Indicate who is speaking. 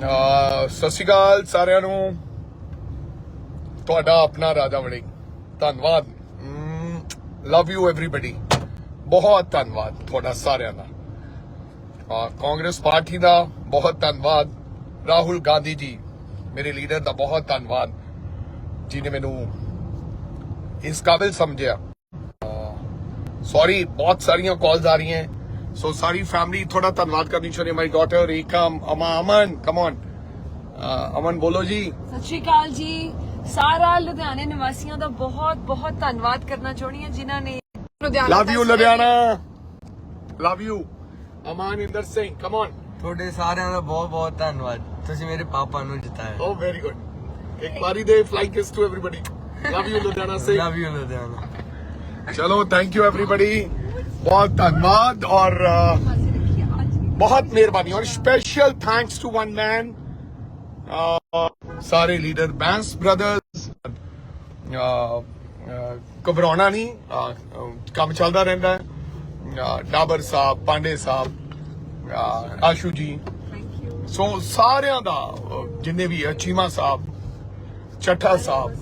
Speaker 1: ਸਤਿ ਸ਼੍ਰੀ ਅਕਾਲ ਸਾਰਿਆਂ ਨੂੰ। ਤੁਹਾਡਾ ਆਪਣਾ ਰਾਜਾ ਵੜੀ ਧੰਨਵਾਦ। ਲਵ ਯੂ ਐਵਰੀਬਾਡੀ ਬਹੁਤ ਧੰਨਵਾਦ ਤੁਹਾਡਾ ਸਾਰਿਆਂ ਦਾ। ਕਾਂਗਰਸ ਪਾਰਟੀ ਦਾ ਬਹੁਤ ਧੰਨਵਾਦ। ਰਾਹੁਲ ਗਾਂਧੀ ਜੀ, ਮੇਰੇ ਲੀਡਰ ਦਾ ਬਹੁਤ ਧੰਨਵਾਦ, ਜਿਨੇ ਮੈਨੂੰ ਇਸ ਕਾਬਿਲ ਸਮਝਿਆ। ਸੌਰੀ ਬਹੁਤ ਸਾਰੀਆਂ ਕਾਲਸ ਆ ਰਹੀਆਂ। ਸੋ ਸਾਰੀ ਫੈਮਿਲੀ ਥੋੜਾ ਧੰਨਵਾਦ ਕਰਨੀ ਚਾਹੁੰਦੀ ਮਾਈ ਡਾਟਰ ਰੀਕਮ ਅਮਾ ਅਮਨ ਕਮ ਔਨ ਅਮਨ ਬੋਲੋ ਜੀ
Speaker 2: ਸਤਿ ਸ਼੍ਰੀ ਅਕਾਲ ਜੀ ਸਾਰਾ ਲੁਧਿਆਣੇ ਨਿਵਾਸੀਆਂ ਦਾ ਬਹੁਤ ਬਹੁਤ ਧੰਨਵਾਦ ਕਰਨਾ ਚਾਹੁੰਦੀ ਹਾਂ ਜਿਨ੍ਹਾਂ ਨੇ Ludhiana
Speaker 1: love you Ludhiana love you Aman Inder Singh come on
Speaker 3: ਤੁਹਾਡੇ ਸਾਰਿਆਂ ਦਾ ਬਹੁਤ ਬਹੁਤ ਧੰਨਵਾਦ ਤੁਸੀਂ ਮੇਰੇ ਪਾਪਾ ਨੂੰ ਜਿਤਾਇਆ
Speaker 1: ਓ ਵੈਰੀ ਗੁੱਡ ਇੱਕ ਵਾਰੀ ਦੇ flying kiss to everybody love you Ludhiana Singh
Speaker 3: love you Ludhiana
Speaker 1: ਚਲੋ ਥੈਂਕ ਯੂ ਐਵਰੀਬਾਡੀ ਬਹੁਤ ਧੰਨਵਾਦ ਔਰ ਬਹੁਤ ਮਿਹਰਬਾਨੀ ਔਰ special thanks to one man ਸਾਰੇ ਲੀਡਰ ਬੈਂਸ ਬ੍ਰਦਰਸ ਘਬਰਾਉਣਾ ਨਹੀਂ ਕੰਮ ਚੱਲਦਾ ਰਹਿੰਦਾ ਹੈ ਡਾਬਰ ਸਾਹਿਬ ਪਾਂਡੇ ਸਾਹਿਬ ਆਸ਼ੂ ਜੀ ਸੋ ਸਾਰਿਆਂ ਦਾ ਜਿੰਨੇ ਵੀ ਹੈ, ਚੀਮਾ ਸਾਹਿਬ ਚੱਠਾ ਸਾਹਿਬ